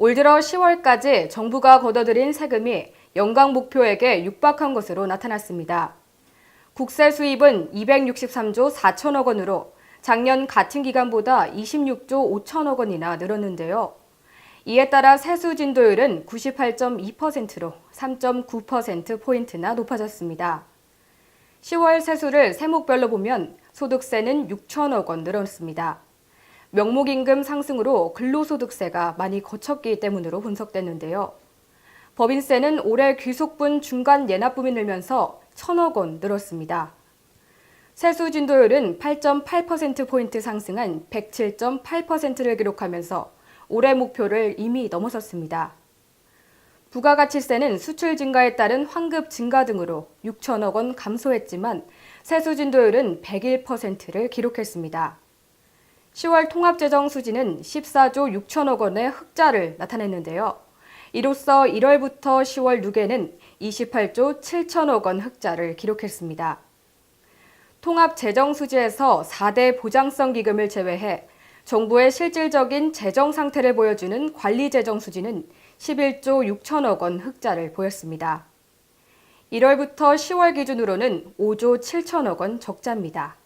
올 들어 10월까지 정부가 걷어들인 세금이 연간 목표액에 육박한 것으로 나타났습니다. 국세 수입은 263조 4천억 원으로 작년 같은 기간보다 26조 5천억 원이나 늘었는데요. 이에 따라 세수 진도율은 98.2%로 3.9%포인트나 높아졌습니다. 10월 세수를 세목별로 보면 소득세는 6천억 원 늘었습니다. 명목임금 상승으로 근로소득세가 많이 거쳤기 때문으로 분석됐는데요. 법인세는 올해 귀속분 중간 예납분이 늘면서 1천억 원 늘었습니다. 세수 진도율은 8.8%포인트 상승한 107.8%를 기록하면서 올해 목표를 이미 넘어섰습니다. 부가가치세는 수출 증가에 따른 환급 증가 등으로 6천억 원 감소했지만 세수 진도율은 101%를 기록했습니다. 10월 통합재정 수지는 14조 6천억 원의 흑자를 나타냈는데요. 이로써 1월부터 10월 6에는 28조 7천억 원 흑자를 기록했습니다. 통합재정 수지에서 4대 보장성 기금을 제외해 정부의 실질적인 재정 상태를 보여주는 관리재정 수지는 11조 6천억 원 흑자를 보였습니다. 1월부터 10월 기준으로는 5조 7천억 원 적자입니다.